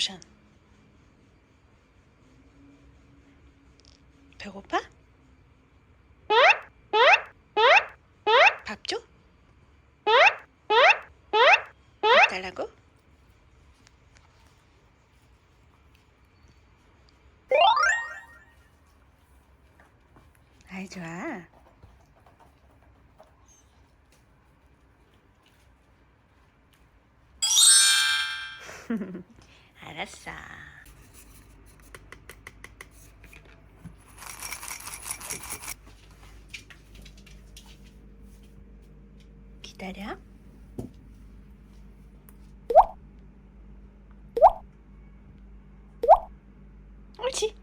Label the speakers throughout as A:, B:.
A: 오션. 배고파? 밥 줘? 밥 달라고? 아이 좋아. 알았어. 기다려. 옳지.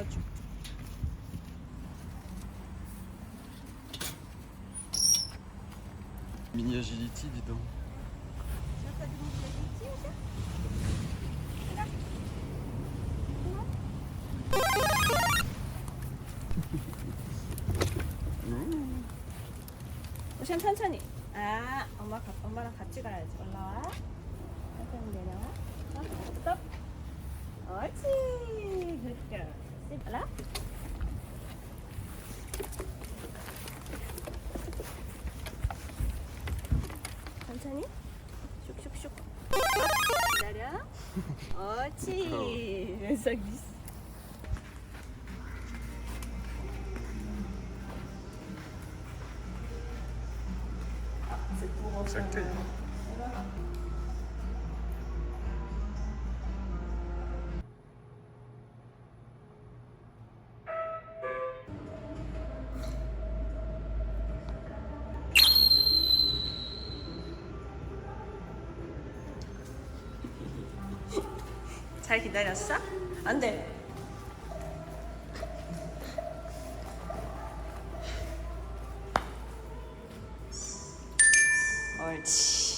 A: 줘.
B: Mini agility, dis donc.
A: 우선 천천히. 아, 엄마 가, 엄마랑 같이 가야지. 올라와. 천천히 내려와. 어, 스톱. 옳지. 굿girl. Sit. 알아? 천천히. 슉슉슉. 기다려. 옳지. 왼손 미스.
B: Sacré.
A: 잘 기다렸어? 안 돼. 옳지.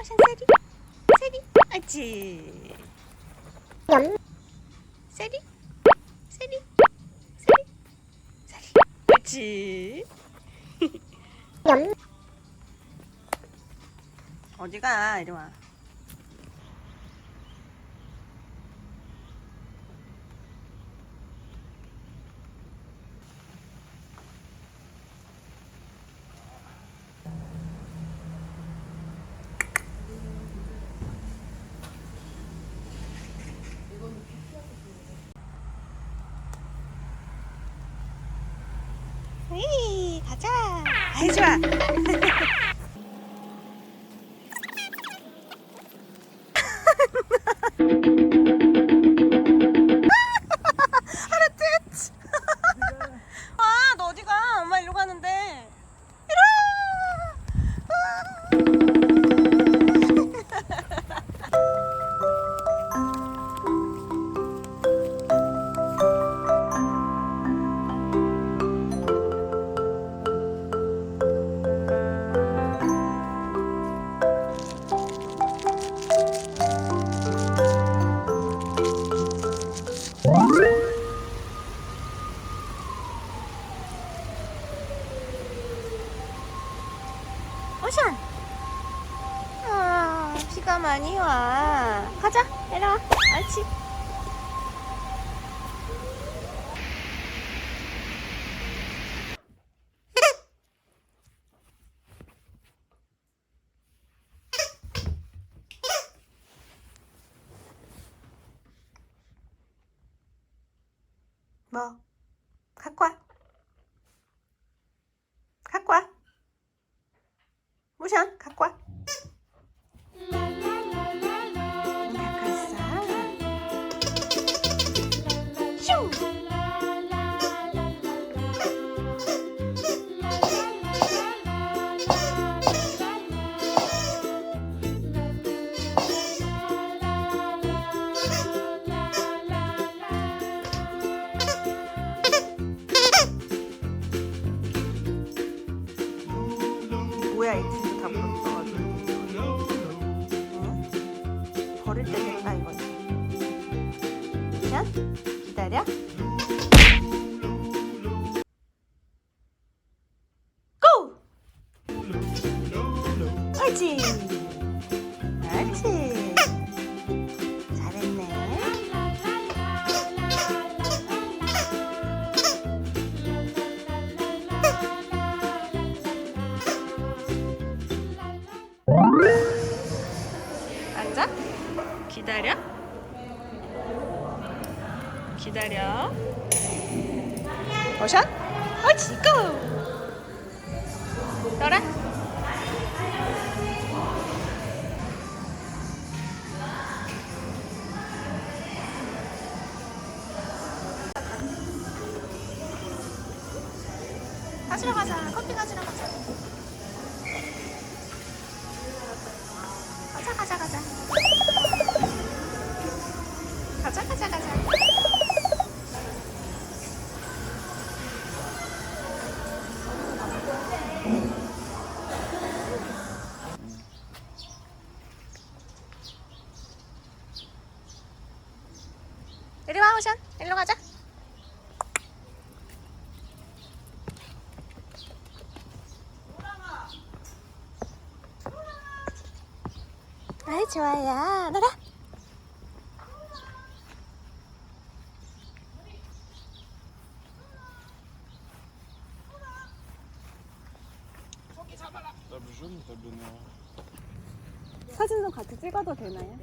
A: 어션 세리? 세리? 옳지? 세리? 세리? 세리? 세리. 옳지? 어디가? 이리 와 이 가자. 아이 좋아 샤! 아, 비가 많이 와. 가자, 내려와. 알지? 뭐? 갖고 와. 갖고 와. 모션 갖고 와. 옳지. 옳지? 잘했네. 앉아. 기다려. 기다려. 모션 옳지 고 너라 아이 좋아요. 놀아. 사진도 같이 찍어도 되나요?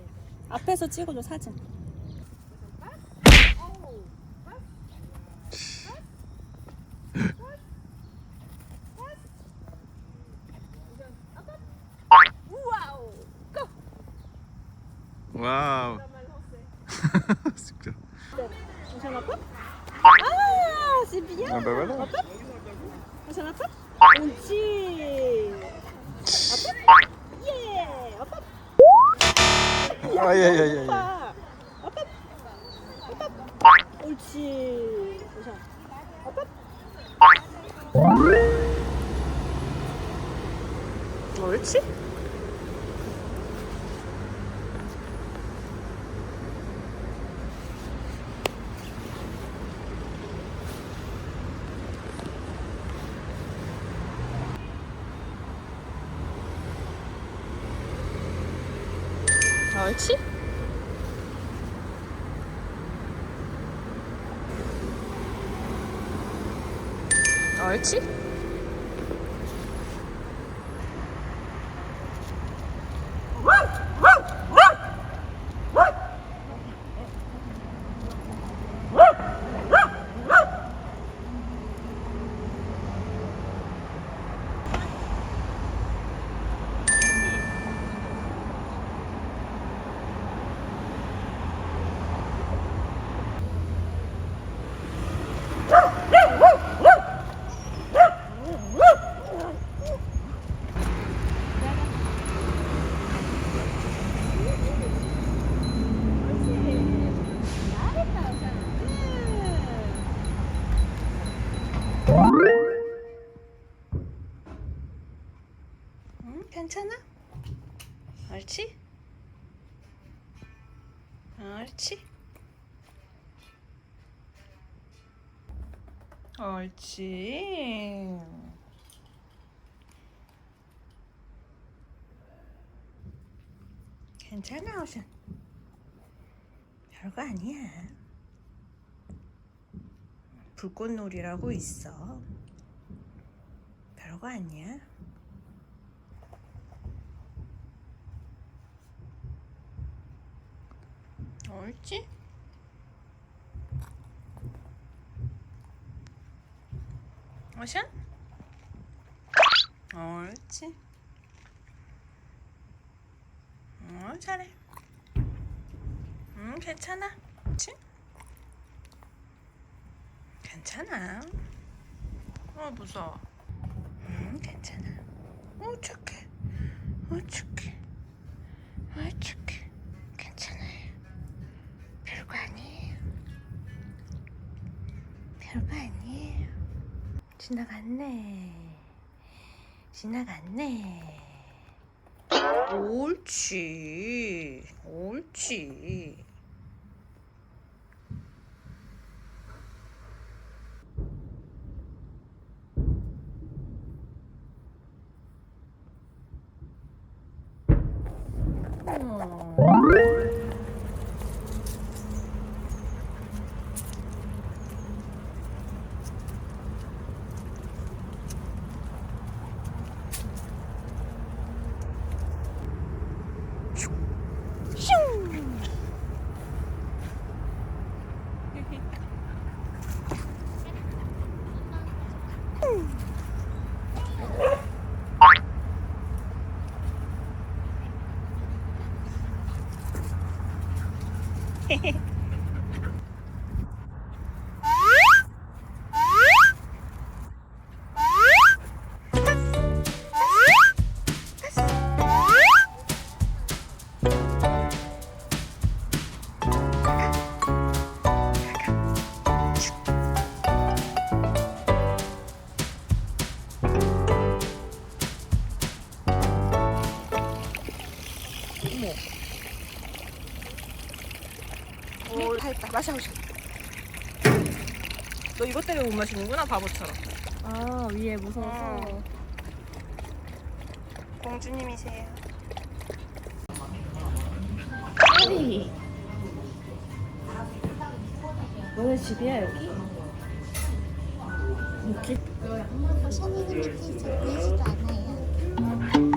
A: 앞에서 찍어줘 사진
B: Aïe aïe aïe.
A: 오빠. hop, hop. hop, hop. 옳지. hop, hop. 옳지. 옳지? 옳지? 응, 괜찮아? 옳지? 옳지? 옳지. 괜찮아, 오션. 별거 아니야. 불꽃놀이라고 있어. 별거 아니야. 옳지? 오션? 옳지. 어, 잘해. 음, 괜찮아. 그렇지? 괜찮아. 어, 무서워. 음, 괜찮아. 어, 착 지나갔네. 지나갔네. 옳지. 옳지. 오, 마셔, 마셔. 너 이것 때문에 못 마시는구나, 바보처럼.
C: 아 위에 무서워서
A: 어. 공주님이세요.
C: 파리 너네 집이야 여기? 이렇게
D: 손이 좀 보이지도 않아요.